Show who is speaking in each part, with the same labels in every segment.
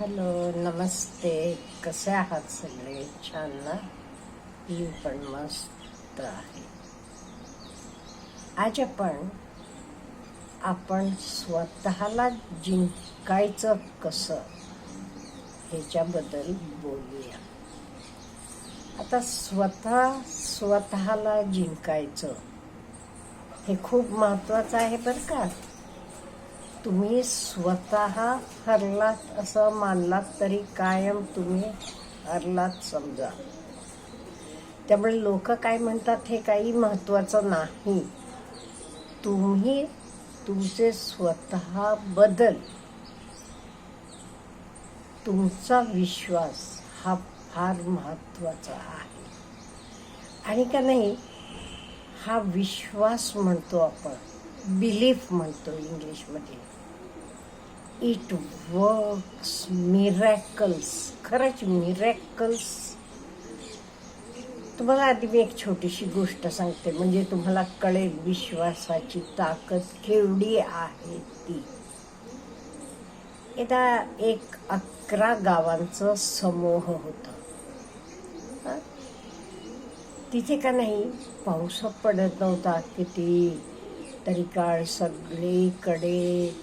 Speaker 1: Hello नमस्ते. कसे आहात सगळे? छान ना? मी पण मस्त आहे. आज आपण आपण स्वतःला जिंकायचं कसं ह्याच्याबद्दल बोलूया. आता स्वतः स्वतःला जिंकायचं हे खूप महत्त्वाचं आहे बरं का? तुम्ही स्वतः हरलात असं मानलात तरी कायम तुम्ही हरलात समजा. त्यामुळे लोक काय म्हणतात हे काही महत्वाचं नाही. तुम्ही तुमचे स्वतः बदल. तुमचा विश्वास हा फार महत्त्वाचा आहे. आणि का नाही हा विश्वास म्हणतो आपण बिलीफ म्हणतो इंग्लिशमध्ये. इट वर्क्स मिरॅकल्स खरंच मिरॅकल्स तुम्हाला आधी मी एक छोटीशी गोष्ट सांगते. म्हणजे तुम्हाला कळेल विश्वासाची ताकद केवढी आहे ती. एकदा एक अकरा गावांचं समूह होतं. तिथे का नाही पाऊस पडत नव्हता किती तरी काळ सगळीकडे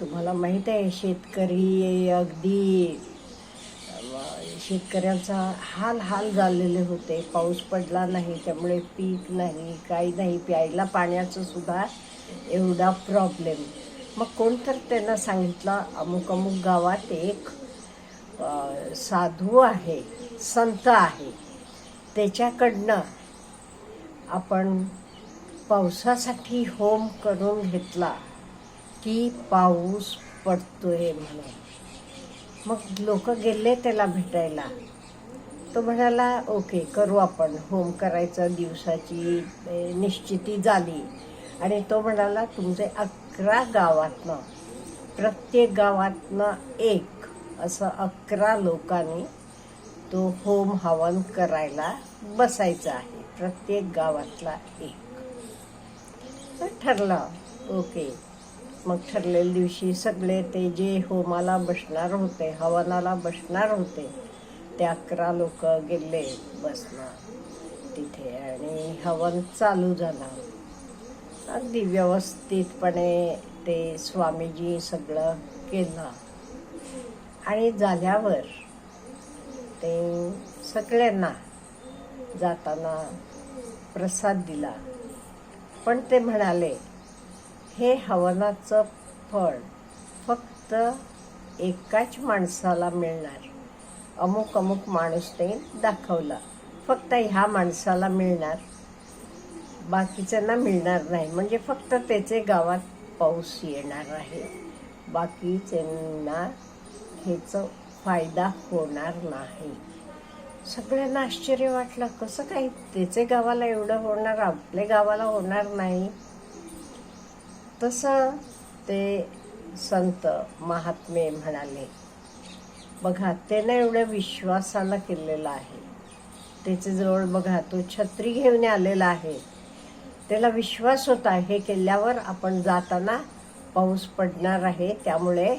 Speaker 1: तुम्हाला माहीत आहे शेतकरी अगदी शेतकऱ्यांचा हाल हाल झालेले होते. पाऊस पडला नाही त्यामुळे पीक नाही काही नाही. प्यायला पाण्याचं सुद्धा एवढा प्रॉब्लेम मग कोण तर त्यांना सांगितलं अमुक अमुक गावात एक साधू आहे संत आहे. त्याच्याकडनं आपण पावसासाठी होम करून घेतला. की पाऊस पडतोय म्हणून मग लोक गेले त्याला भेटायला. तो म्हणाला ओके करू आपण. होम करायचं दिवसाची निश्चिती झाली. आणि तो म्हणाला तुमचे अकरा गावातनं प्रत्येक गावातनं एक असं अकरा लोकांनी तो होम हवन करायला बसायचा आहे. प्रत्येक गावातला एक. तर ठरलं ओके मग ठरलेल्या दिवशी सगळे ते जे होमाला बसणार होते हवनाला बसणार होते ते अकरा लोक गेले बसणार तिथे आणि हवन चालू झालं. अगदी व्यवस्थितपणे ते स्वामीजी सगळं केलं. आणि झाल्यावर ते सगळ्यांना जाताना प्रसाद दिला. पण ते म्हणाले हे हवनाचं फळ फक्त एकाच माणसाला मिळणार. अमुक अमुक माणूस ते दाखवला. फक्त ह्या माणसाला मिळणार. बाकीच्यांना मिळणार नाही. म्हणजे फक्त त्याचे गावात पाऊस येणार आहे. बाकीच्यांना ह्याचं फायदा होणार नाही. सगळ्यांना आश्चर्य वाटलं. कसं काय त्याचे गावाला एवढं होणार? आपल्या गावाला होणार नाही. तसं ते संत महात्मे म्हणाले बघा त्यानं एवढ्या विश्वासाला केलेलं आहे. त्याच्याजवळ बघा तो छत्री घेऊन आलेला आहे. त्याला विश्वास होता हे केल्यावर आपण जाताना पाऊस पडणार आहे त्यामुळे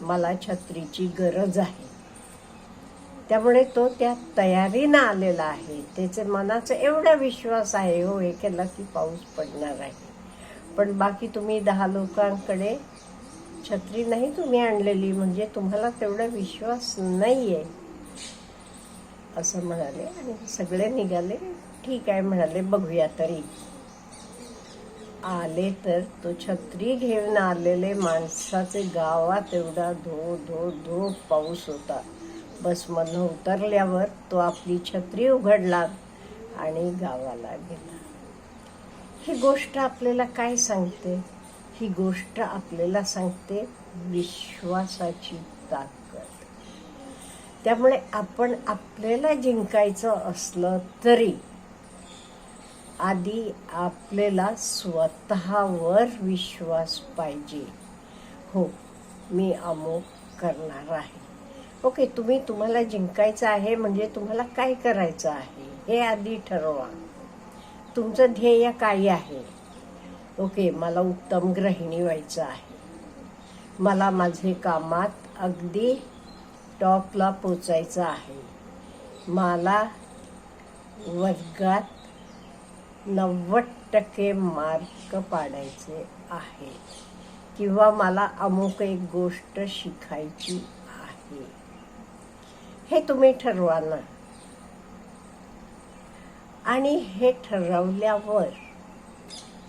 Speaker 1: मला छत्रीची गरज आहे. त्यामुळे तो त्या तयारीनं आलेला आहे. त्याचे मनाचा एवढा विश्वास आहे हो हे केला की पाऊस पडणार आहे. पण बाकी तुम्ही दहा लोकांकडे छत्री नाही तुम्ही आणलेली म्हणजे तुम्हाला तेवढा विश्वास नाही आहे असं म्हणाले आणि सगळे निघाले. ठीक आहे म्हणाले बघूया तरी. आले तर तो छत्री घेऊन आलेले माणसाचे गावात एवढा धो धो धो पाऊस होता. बसमधनं उतरल्यावर तो आपली छत्री उघडला आणि गावाला गेला ही गोष्ट आपल्याला काय सांगते? ही गोष्ट आपल्याला सांगते विश्वासाची ताकद. त्यामुळे आपण आपल्याला जिंकायचं असलं तरी आधी आपल्याला स्वतःवर विश्वास पाहिजे. हो मी अमुक करणार आहे. ओके तुम्ही तुम्हाला जिंकायचं आहे म्हणजे तुम्हाला काय करायचं आहे हे आधी ठरवा. तुमचं ध्येय काय आहे. ओके मला उत्तम गृहिणी व्हायचं आहे. मला माझे कामात अगदी टॉपला पोचायचं आहे. मला वर्गात नव्वद टक्के मार्क पाडायचे आहे. किंवा मला अमुक एक गोष्ट शिकायची आहे. हे तुम्ही ठरवा ना. आणि हे ठरवल्यावर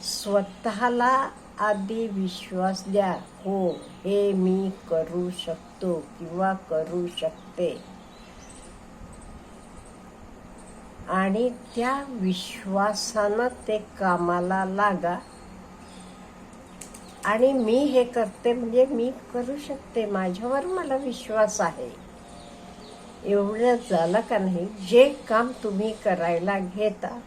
Speaker 1: स्वतःला आधी विश्वास द्या हो हे मी करू शकतो किंवा करू शकते. आणि त्या विश्वासानं ते कामाला लागा. आणि मी हे करते म्हणजे मी करू शकते माझ्यावर मला विश्वास आहे. एवढं झालं का नाही जे काम तुम्ही करायला घेता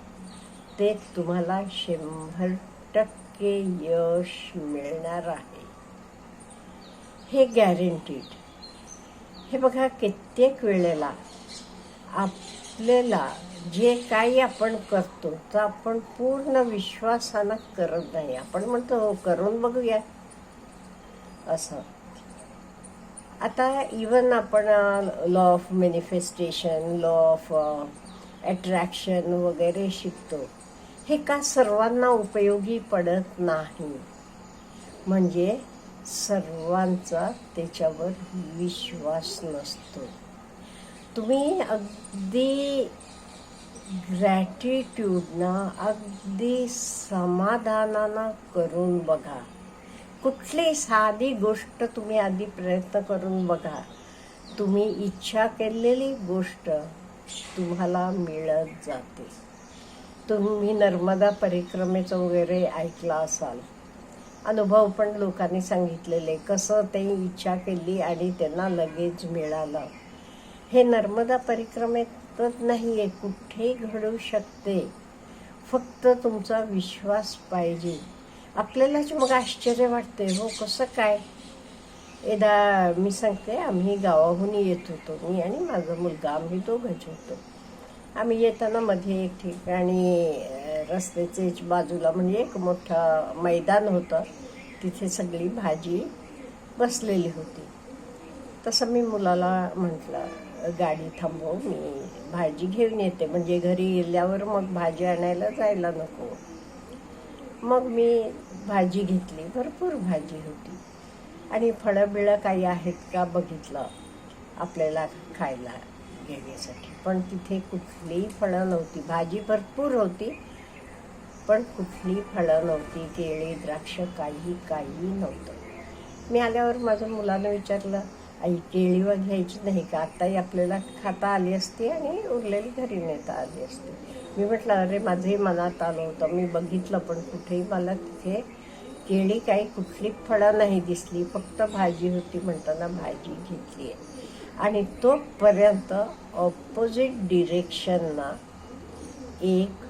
Speaker 1: ते तुम्हाला शंभर टक्के यश मिळणार आहे. हे गॅरंटीड हे बघा कित्येक वेळेला आपल्याला जे काही आपण करतो तर आपण पूर्ण विश्वासानं करत नाही. आपण म्हणतो हो करून बघूया. असं. आता इवन आपण law of manifestation law of attraction वगैरे शिकतो. हे का सर्वांना उपयोगी पडत नाही? म्हणजे सर्वांचा त्याच्यावर विश्वास नसतो. तुम्ही अगदी ग्रॅटिट्यूडनं अगदी समाधानानं करून बघा. कुठली साधी गोष्ट तुम्ही आधी प्रयत्न करून बघा. तुम्ही इच्छा केलेली गोष्ट तुम्हाला मिळत जाते. तुम्ही नर्मदा परिक्रमेचं वगैरे ऐकला असाल. अनुभव पण लोकांनी सांगितलेले कसं ते इच्छा केली आणि त्यांना लगेच मिळालं. हे नर्मदा परिक्रमेतच नाही आहे कुठेही घडू शकते. फक्त तुमचा विश्वास पाहिजे. आपल्यालाच मग आश्चर्य वाटते हो कसं काय? एकदा मी सांगते आम्ही गावाहून येत होतो मी आणि माझा मुलगा आम्ही दोघंच होतो. आम्ही येताना मध्ये एक ठिकाणी रस्त्याचे बाजूला म्हणजे एक मोठं मैदान होतं. तिथे सगळी भाजी बसलेली होती. तसं मी मुलाला म्हटलं गाडी थांबव मी भाजी घेऊन येते. म्हणजे घरी गेल्यावर मग भाजी आणायला जायला नको. मग मी भाजी घेतली भरपूर भाजी होती. आणि फळं बिळं काही आहेत का बघितलं आपल्याला खायला घेण्यासाठी. पण तिथे कुठलीही फळं नव्हती. भाजी भरपूर होती पण कुठली फळं नव्हती. केळी द्राक्ष काही काही नव्हतं. मी आल्यावर माझ्या मुलानं विचारलं आई केळीवर घ्यायची नाही का? आत्ताही आपल्याला खाता आली असती आणि उरलेली घरी नेता आली असती. मी म्हटलं अरे माझंही मनात आलं होतं. मी बघितलं पण कुठेही मला तिथे केळी काही कुठली फळं नाही दिसली. फक्त भाजी होती म्हणताना भाजी घेतली आहे आणि तोपर्यंत ऑपोजिट डिरेक्शनना एक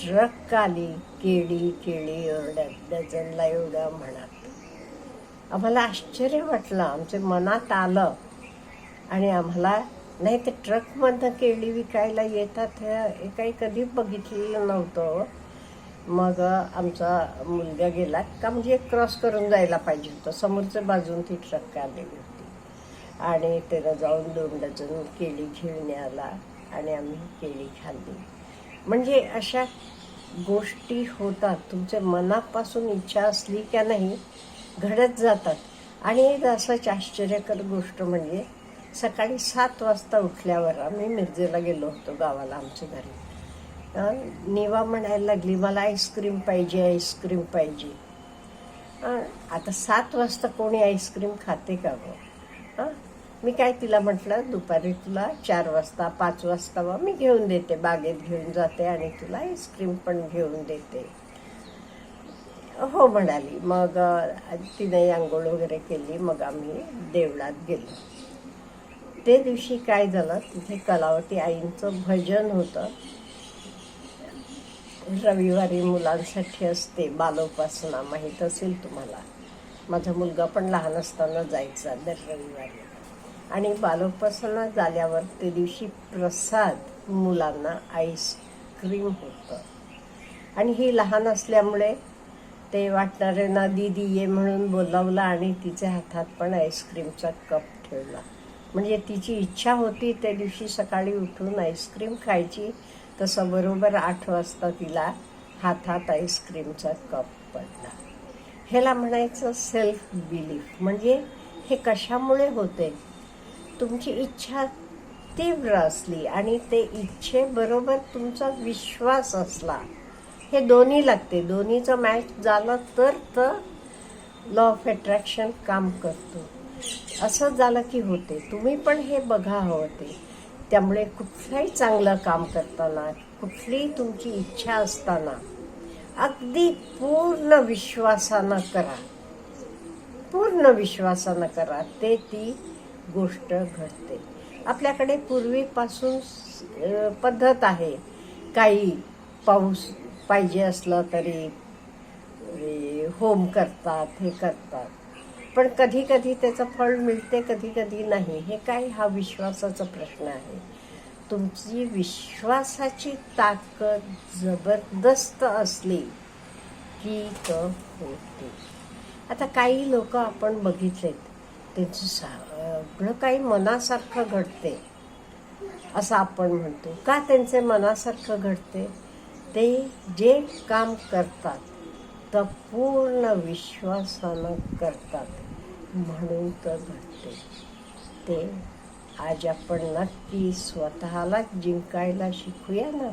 Speaker 1: ट्रक आली केळी केळी एवढ्या डझनला एवढ्या म्हणा. आम्हाला आश्चर्य वाटलं. आमच्या मनात आलं. आणि आम्हाला नाही ते ट्रकमधनं केळी विकायला येतात हे काही कधी बघितलेलं नव्हतं. मग आमचा मुलगा गेला का म्हणजे क्रॉस करून जायला पाहिजे होतं. समोरच्या बाजून ती ट्रक आलेली होती. आणि त्याला जाऊन दोन डझन केळी घेऊन आला आणि आम्ही केळी खाल्ली. म्हणजे अशा गोष्टी होतात. तुमच्या मनापासून इच्छा असली का नाही घडत जातात. आणि एक असंच आश्चर्यकर गोष्ट म्हणजे सकाळी सात वाजता उठल्यावर आम्ही मिरजेला गेलो होतो गावाला आमच्या घरी. निवा म्हणायला लागली मला आईस्क्रीम पाहिजे आईस्क्रीम पाहिजे. आता सात वाजता कोणी आईस्क्रीम खाते का गं? हां मी काय तिला म्हटलं दुपारी तुला चार वाजता पाच वाजता मी घेऊन देते बागेत घेऊन जाते आणि तुला आईस्क्रीम पण घेऊन देते. हो म्हणाली. मग तिने आंघोळ वगैरे केली. मग आम्ही देवळात गेलो. ते दिवशी काय झालं तिथे कलावती आईंचं भजन होतं. रविवारी मुलांसाठी असते बालोपासना माहीत असेल तुम्हाला. माझा मुलगा पण लहान असताना जायचा दर रविवारी. आणि बालोपासना झाल्यावर ते दिवशी प्रसाद मुलांना आईस्क्रीम होतं. आणि ही लहान असल्यामुळे ते वाटणारे ना दीदी ये म्हणून बोलावलं आणि तिच्या हातात पण आईस्क्रीमचा कप ठेवला. म्हणजे तिची इच्छा होती त्या दिवशी सकाळी उठून आईस्क्रीम खायची तसं बरोबर आठ वाजता तिला हातात आईस्क्रीमचा कप पडला. ह्याला म्हणायचं सेल्फ बिलीफ म्हणजे हे कशामुळे होते? तुमची इच्छा तीव्र असली आणि ते इच्छेबरोबर तुमचा विश्वास असला हे दोन्ही लागते. दोन्हीचं मॅच झालं तर तर लॉ ऑफ अट्रॅक्शन काम करतो. असं झालं की होते. तुम्ही पण हे बघा हवं ते त्यामुळे कुठलंही चांगलं काम करताना कुठलीही तुमची इच्छा असताना अगदी पूर्ण विश्वासानं करा. पूर्ण विश्वासानं करा. ते ती गोष्ट घडते. आपल्याकडे पूर्वीपासून पद्धत आहे. काही पाऊस पाहिजे असलं तरी होम करतात हे करतात. पण कधी कधी त्याचं फळ मिळते कधी कधी नाही. हे काय? हा विश्वासाचा प्रश्न आहे. तुमची विश्वासाची ताकद जबरदस्त असली की तर होते. आता काही लोक आपण बघितलेत. त्यांचं सगळं काही मनासारखं घडते. असं आपण म्हणतो. का त्यांचे मनासारखं घडते? ते जे काम करतात तर पूर्ण विश्वासानं करतात. म्हणून तर घडते ते आज आपण नक्की स्वतःला जिंकायला शिकूया ना?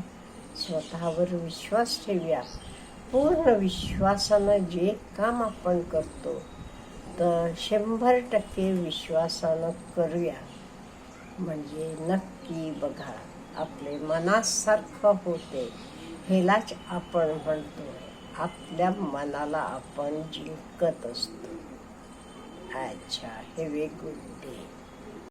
Speaker 1: स्वतःवर विश्वास ठेवूया. पूर्ण विश्वासानं जे काम आपण करतो तर शंभर टक्के विश्वासानं करूया. म्हणजे नक्की बघा आपले मनासारखं होते. हेलाच आपण म्हणतो. आपल्या मनाला आपण जिंकत असतो. अच्छा हे वेगळे